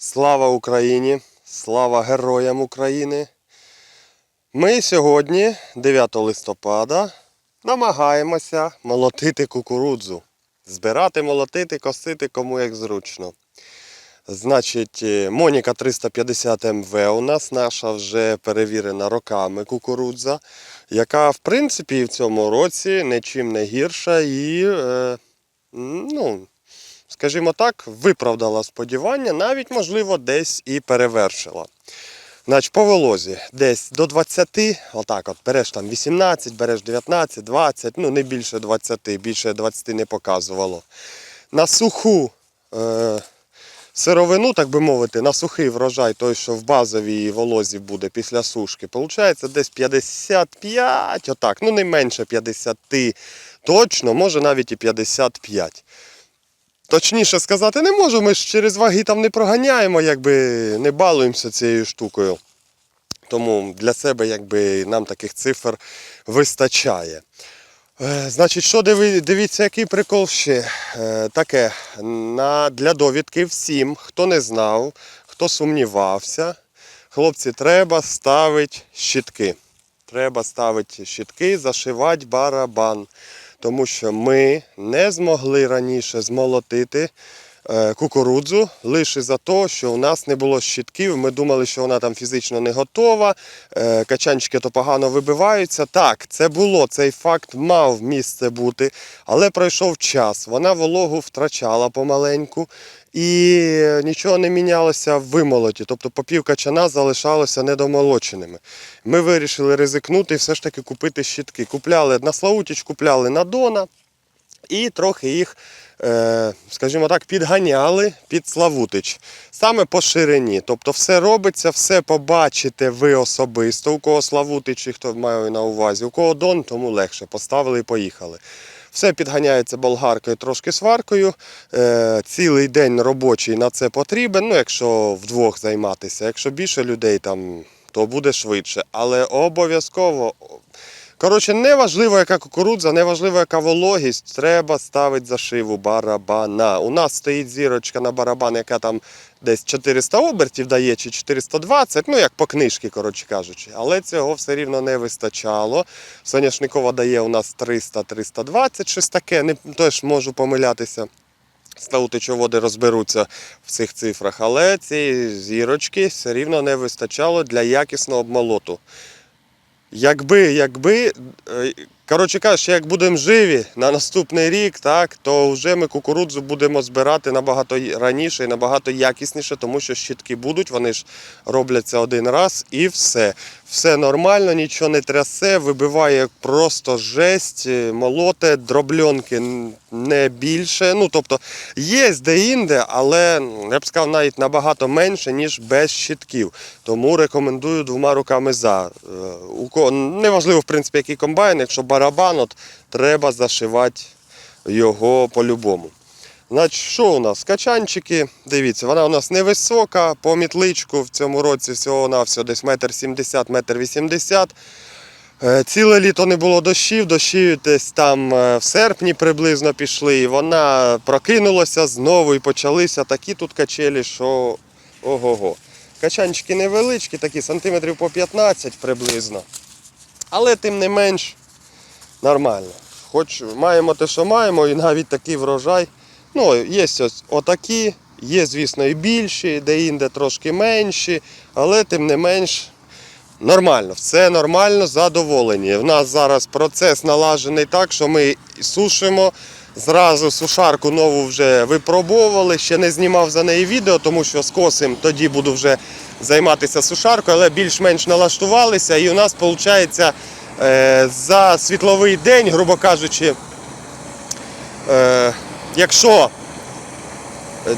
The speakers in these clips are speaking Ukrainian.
Слава Україні! Слава героям України! Ми сьогодні, 9 листопада, намагаємося молотити кукурудзу. Збирати, молотити, косити кому як зручно. Значить, е, Моніка 350 МВ у нас наша вже перевірена роками кукурудза, яка в принципі в цьому році нічим не гірша і, е, ну, скажімо так, виправдала сподівання, навіть, можливо, десь і перевершила. Значить, по волозі десь до 20, отак от, береш там 18, береш 19, 20, ну не більше 20, більше 20 не показувало. На суху е, сировину, так би мовити, на сухий врожай, той, що в базовій волозі буде після сушки, виходить десь 55, отак, ну не менше 50 точно, може навіть і 55. Точніше сказати не можу, ми ж через ваги там не проганяємо, якби не балуємося цією штукою. Тому для себе якби, нам таких цифр вистачає. Е, Значить, що диви, дивіться, який прикол ще. Е, таке, на, для довідки всім, хто не знав, хто сумнівався, хлопці, треба ставити щітки. Треба ставити щітки, зашивати барабан. Тому що ми не змогли раніше змолотити кукурудзу лише за те, що у нас не було щитків. Ми думали, що вона там фізично не готова, е, качанчики то погано вибиваються. Так, це було, цей факт мав місце бути, але пройшов час. Вона вологу втрачала помаленьку. І нічого не мінялося в вимолоті, тобто попів качана залишалося недомолоченими. Ми вирішили ризикнути і все ж таки купити щітки. Купляли на Славутіч, купляли на Дона і трохи їх, е, скажімо так, підганяли під Славутич. Саме по ширині. Тобто все робиться, все побачите ви особисто. У кого Славутич, і хто має на увазі, у кого Дон, тому легше. Поставили і поїхали. Все підганяється болгаркою, трошки сваркою. Е, цілий день робочий на це потрібен. Ну, якщо вдвох займатися. Якщо більше людей там, то буде швидше. Але обов'язково. Коротше, неважливо, яка кукурудза, неважливо, яка вологість, треба ставити зашиву барабана. У нас стоїть зірочка на барабан, яка там десь 400 обертів дає, чи 420, ну як по книжці, коротше кажучи. Але цього все рівно не вистачало. Соняшникова дає у нас 300-320, щось таке, не, теж можу помилятися. Стаутичоводи розберуться в цих цифрах, але цієї зірочки все рівно не вистачало для якісного обмолоту. Якби, якби, е, коротше кажучи, як будемо живі на наступний рік, так, то вже ми кукурудзу будемо збирати набагато раніше і набагато якісніше, тому що щітки будуть, вони ж робляться один раз і все. Все нормально, нічого не трясе, вибиває просто жесть, е, молоте, дробльонки не більше. Ну, тобто є де-інде, але я б сказав навіть набагато менше, ніж без щитків. Тому рекомендую двома руками за. Е, неважливо, в принципі, який комбайн, якщо барабан, от, треба зашивати його по-любому. Значить, що у нас? Качанчики, дивіться, вона у нас невисока, по мітличку в цьому році всього на все десь метр сімдесят, метр вісімдесят. Е, Ціле літо не було дощів, дощі десь там е, в серпні приблизно пішли, і вона прокинулася знову і почалися такі тут качелі, що ого-го. Качанчики невеличкі, такі сантиметрів по 15 приблизно. Але тим не менш нормально. Хоч маємо те, що маємо, і навіть такий врожай. Ну, є ось отакі, є, звісно, і більші, де-інде трошки менші, але тим не менш нормально. Все нормально, задоволені. В нас зараз процес налажений так, що ми сушимо. Зразу сушарку нову вже випробовували, ще не знімав за неї відео, тому що з косим тоді буду вже займатися сушаркою, але більш-менш налаштувалися. І у нас виходить за світловий день, грубо кажучи, е, якщо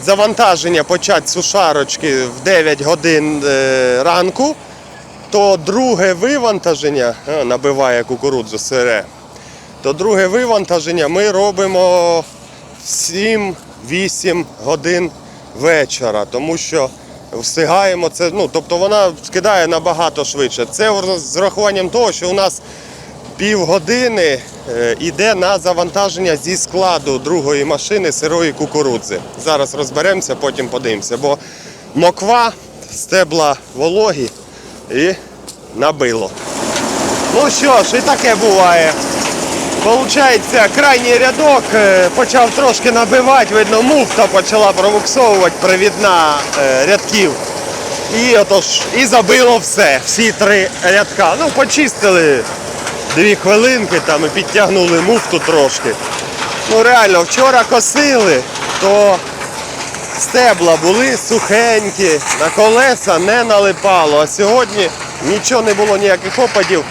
завантаження почати сушарочки в 9 годин е, ранку, то друге вивантаження набиває кукурудзу сире, то друге вивантаження ми робимо в 7-8 годин вечора, тому що встигаємо це. Ну, тобто вона скидає набагато швидше. Це з рахуванням того, що у нас півгодини е, йде на завантаження зі складу другої машини сирої кукурудзи. Зараз розберемося, потім подивимося. Бо моква, стебла вологі і набило. Ну що ж, і таке буває. Получається, крайній рядок е, почав трошки набивати, видно, муфта почала пробуксовувати привідна е, рядків. І отож, і забило все, всі три рядка. Ну, почистили дві хвилинки там і підтягнули муфту трошки. Ну реально, вчора косили, то стебла були сухенькі, на колеса не налипало. А сьогодні нічого не було, ніяких опадів.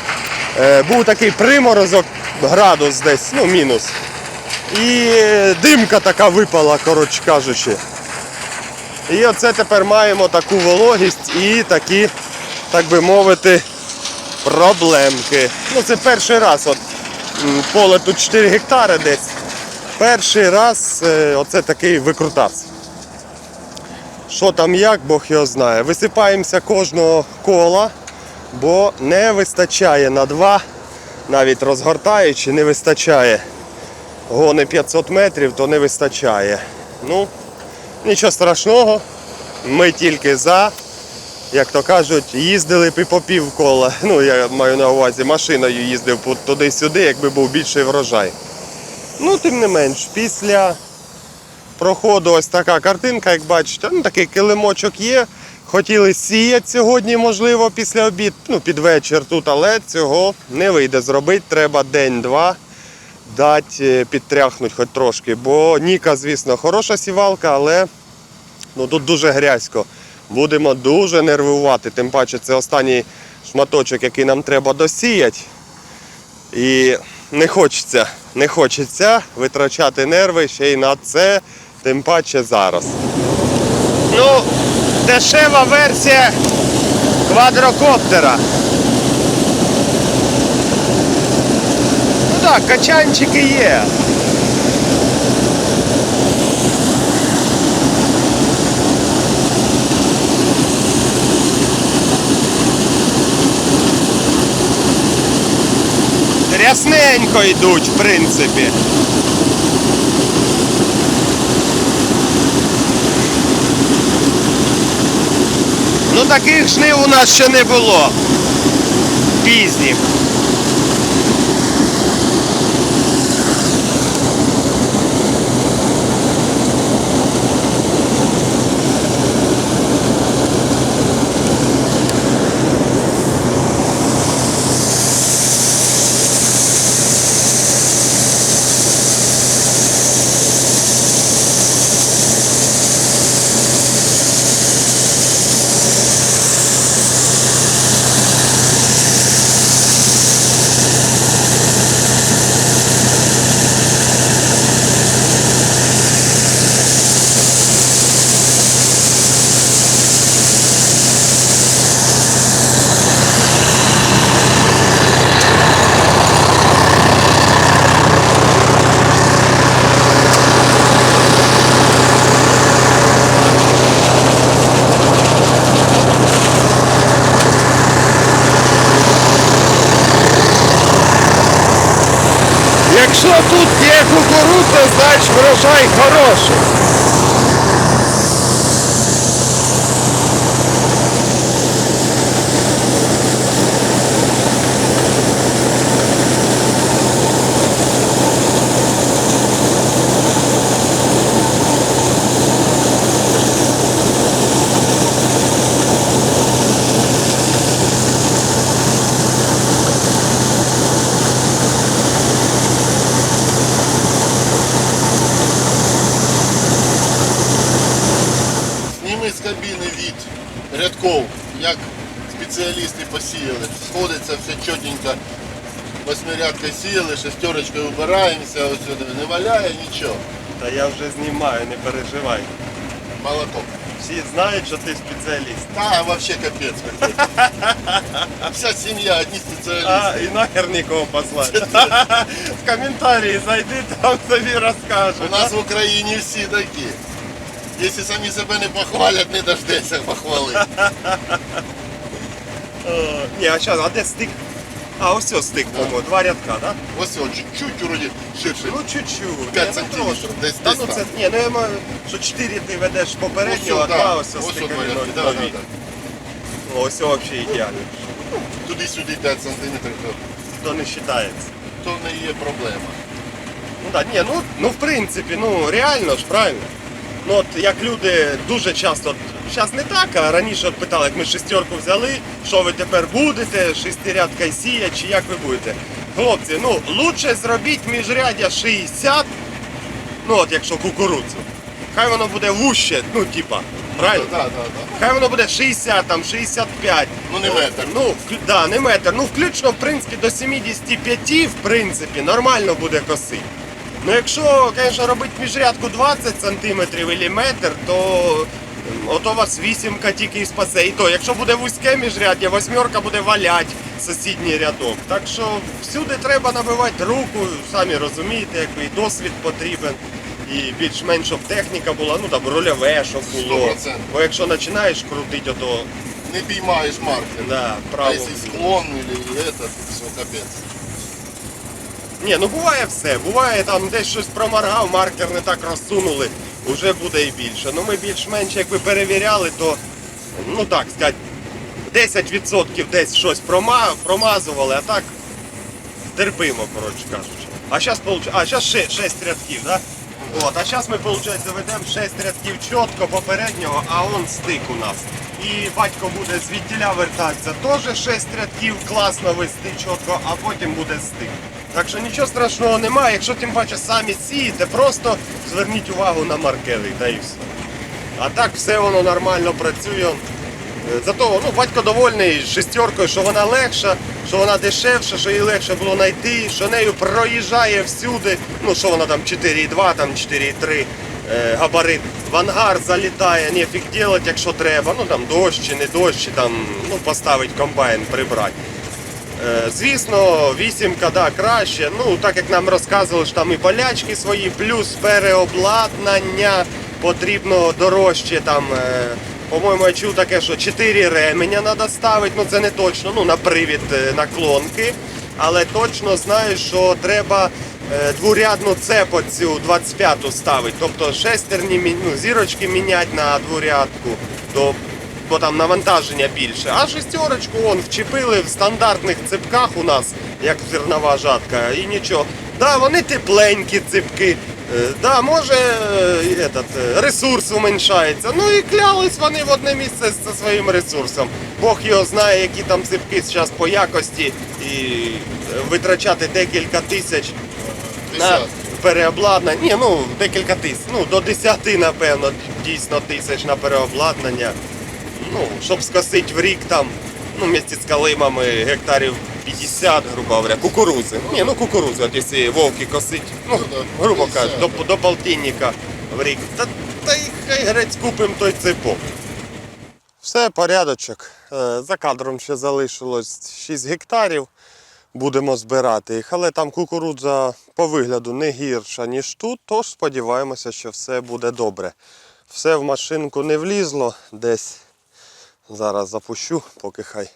Е, був такий приморозок, градус десь, ну мінус. І е, димка така випала, коротше кажучи. І оце тепер маємо таку вологість і такі, так би мовити, проблемки. Ну це перший раз. От, поле тут 4 гектари десь. Перший раз е, оце такий викрутас. Що там як, Бог його знає. Висипаємося кожного кола, бо не вистачає на два, навіть розгортаючи, не вистачає. Гони 500 метрів, то не вистачає. Ну, нічого страшного. Ми тільки за, як то кажуть, їздили б по пів кола. Ну, я маю на увазі, машиною їздив туди-сюди, якби був більший врожай. Ну, тим не менш, після проходу ось така картинка, як бачите, ну такий килимочок є. Хотіли сіяти сьогодні, можливо, після обід, ну, під вечір тут, але цього не вийде зробити. Треба день-два дати підтряхнути хоч трошки. Бо Ніка, звісно, хороша сівалка, але ну, тут дуже грязько. Будемо дуже нервувати. Тим паче це останній шматочок, який нам треба досіяти. І не хочеться, не хочеться витрачати нерви ще й на це, тим паче зараз. Ну, дешева версія квадрокоптера. Ну так, качанчики є. Рясненько йдуть, в принципі. Ну таких жнив у нас ще не було. Пізніх. Якщо тут є кукурудза, значить врожай хороший. Спеціалісти посіяли. Сходиться все чотенько. Восьмирядка сіяли, шестерочкою вибираємося, ось сюди не валяє нічого. Та я вже знімаю, не переживай. Молоток. Всі знають, що ти спеціаліст. Та вообще капець какой-то. Вся сім'я, одні А, спеціалісти. і нахер нікого послати. В коментарі зайди, там тобі розкажуть. У нас в Україні всі такі. Якщо самі себе не похвалять, не дождеться похвали. Ні, а що, а де стик? А, ось ось стик, по-моєму, два рядка, так? Да? Ось о, чуть-чуть вроді ширше. Ну, чуть-чуть. П'ять Ні, ну, сантиметрів, трошки. десь- Та десь ну так. це, ні, ну я маю, що 4 ти ведеш попереднього, а Ось о, два да, ось ось ось о, стикові два рядки, да, да, да. Ось взагалі ідеально. Туди-сюди 5 сантиметрів, то, То не вважається. то не є проблема. Ну так, ні, ну, ну в принципі, ну реально ж, правильно. Ну от як люди дуже часто, зараз не так, а раніше от питали, як ми шестерку взяли, що ви тепер будете, шестирядка й сіять, чи як ви будете. Хлопці, ну лучше зробіть міжрядя 60, ну от якщо кукурудзу. Хай воно буде вуще, ну типа, правильно? Так, так, так. Хай воно буде 60, там 65. Ну, не метр. Ну, вк- да, не метр. Ну, включно, в принципі, до 75, в принципі, нормально буде косити. Ну, якщо, звісно, робити міжрядку 20 см або метр, то ото вас вісімка тільки і спасе. І то, якщо буде вузьке міжряддя, восьмерка буде валять сусідній рядок. Так що всюди треба набивати руку, самі розумієте, якби і досвід потрібен. І більш-менш щоб техніка була, ну там рульове, щоб було. 100%. Бо якщо починаєш крутити, ото Не піймаєш маркер. да, А право. якщо склон или это, то все, капець. Ні, ну буває все. Буває там десь щось проморгав, маркер не так розсунули, вже буде і більше. Ну ми більш-менш якби перевіряли, то ну так сказати, 10% десь щось прома, промазували, а так терпимо, коротше кажучи. А зараз а ще 6 рядків, да? От, а зараз ми, виходить, заведемо 6 рядків чітко попереднього, а он стик у нас. І батько буде звідтіля вертатися, теж 6 рядків класно вести чітко, а потім буде стик. Так що нічого страшного немає, якщо тим паче самі сієте, просто зверніть увагу на маркери, та і все. А так все воно нормально працює. Е, Зато ну, батько довольний шестеркою, що вона легша, що вона дешевша, що її легше було знайти, що нею проїжджає всюди. Ну що вона там 4,2, там 4,3 е, габарит. В ангар залітає, нефіг делать, якщо треба. Ну там дощ чи не дощ, чи там ну, поставить комбайн, прибрати. Е, Звісно, вісімка да, краще. Ну, так як нам розказували, що там і болячки свої, плюс переобладнання потрібно дорожче. Там, по-моєму, я чув таке, що 4 ременя треба ставити. Ну це не точно, ну на привід е, наклонки. Але точно знаю, що треба е, дворядну цепу цю 25-ту ставити. Тобто шестерні ну, зірочки міняти на дворядку. Бо там навантаження більше. А шестерочку вон вчепили в стандартних ципках у нас, як зернова жатка, і нічого. Да, вони тепленькі ципки. Е, Да, може е, этот, е, ресурс уменьшається. Ну і клялись вони в одне місце зі своїм ресурсом. Бог його знає, які там ципки зараз по якості і витрачати декілька тисяч на переобладнання. Ні, ну декілька тисяч. Ну, до 10, напевно, дійсно тисяч на переобладнання. Ну, щоб скосити в рік там, ну, вместе з калимами гектарів 50, грубо говоря, кукурузи. Ні, ну кукурузи, от якщо вовки косить, ну, Ну, грубо 50. кажучи, до, до полтинника в рік. Та, та й хай грець купимо той цепок. Все, порядочок. Е, За кадром ще залишилось 6 гектарів. Будемо збирати їх, але там кукурудза по вигляду не гірша, ніж тут, тож сподіваємося, що все буде добре. Все в машинку не влізло, десь зараз запущу, поки хай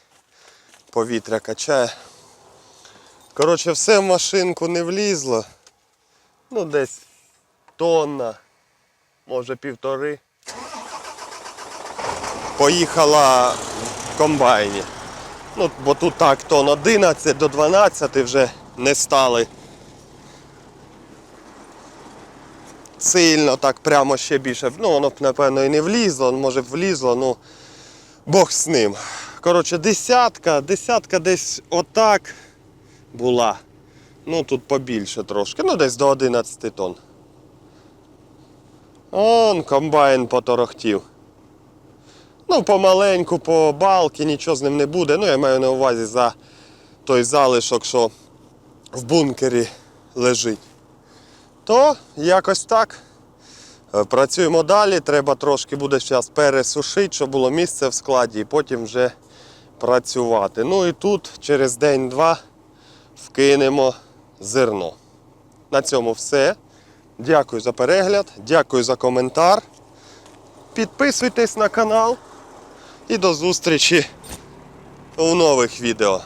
повітря качає. Коротше, все в машинку не влізло. Ну, десь тонна, може півтори. Поїхала в комбайні. Ну, бо тут так тон 11 до 12 вже не стали. Сильно так прямо ще більше. Ну, воно б, напевно, і не влізло, може б влізло, ну Бог з ним. Коротше, десятка, десятка десь отак була. Ну тут побільше трошки, ну десь до 11 тонн. Он комбайн поторохтів. Ну, помаленьку, по балки, нічого з ним не буде. Ну, я маю на увазі за той залишок, що в бункері лежить. То якось так. Е, Працюємо далі, треба трошки буде зараз пересушити, щоб було місце в складі, і потім вже працювати. Ну і тут через день-два вкинемо зерно. На цьому все. Дякую за перегляд, дякую за коментар. Підписуйтесь на канал і до зустрічі у нових відео.